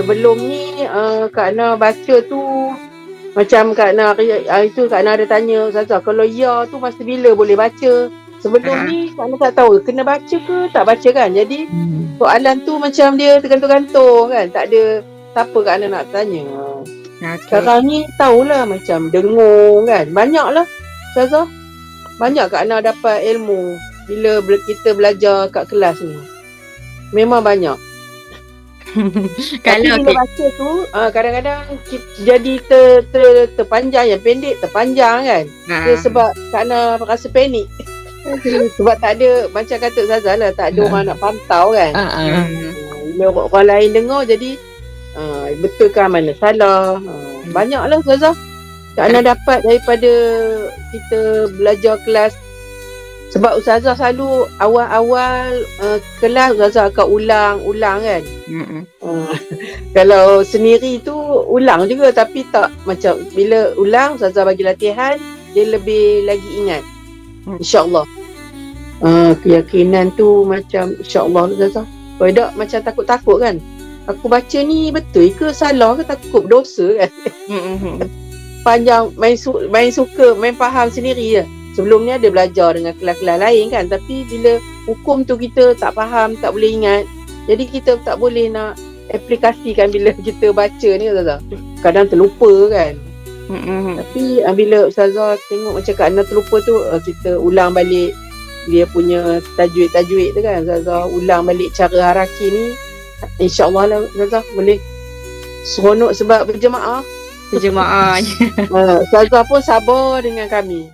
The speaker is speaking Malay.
sebelum ni uh, Kak Ana baca tu macam Kak Ana hari tu Kak Ana ada tanya Ustazah kalau ya tu masa bila boleh baca? Sebelum ni Kak Ana tak tahu kena baca ke tak baca kan? Jadi soalan tu macam dia tergantung-gantung kan? Tak ada siapa Kak Ana nak tanya. Okay. sekarang ni tahulah macam dengung kan? Banyak lah Ustazah. Banyak Kak Ana dapat ilmu bila kita belajar kat kelas ni. Memang banyak Tapi Kalau bila okay. baca tu uh, kadang-kadang kita jadi ter, ter, terpanjang yang pendek terpanjang kan. Ha. Dia sebab kerana rasa panik. sebab tak ada macam kata Zaza lah tak ada Ha. orang nak pantau kan. Ah, ah. Hmm. Bila orang, orang lain dengar jadi uh, betulkah mana salah. Uh, banyaklah Zaza. Kerana dapat daripada kita belajar kelas sebab Ustazah selalu awal-awal uh, kelas Ustazah akan ulang-ulang kan. Uh, kalau sendiri tu ulang juga tapi tak macam bila ulang Ustazah bagi latihan dia lebih lagi ingat. Hmm. InsyaAllah. Uh, keyakinan tu macam insyaAllah Ustazah. Kalau tak macam takut-takut kan. Aku baca ni betul ke salah ke takut berdosa kan. Panjang main, su- main suka main faham sendiri je. Sebelum ni ada belajar dengan kelas-kelas lain kan tapi bila hukum tu kita tak faham, tak boleh ingat. Jadi kita tak boleh nak aplikasikan bila kita baca ni Ustazah. Kadang terlupa kan. Hmm. Tapi uh, bila Ustazah tengok macam Kak Ana terlupa tu uh, kita ulang balik dia punya tajwid-tajwid tu kan Ustazah ulang balik cara haraki ni insyaAllah lah Ustazah boleh seronok sebab berjemaah Jemaah. uh, Ustazah pun sabar dengan kami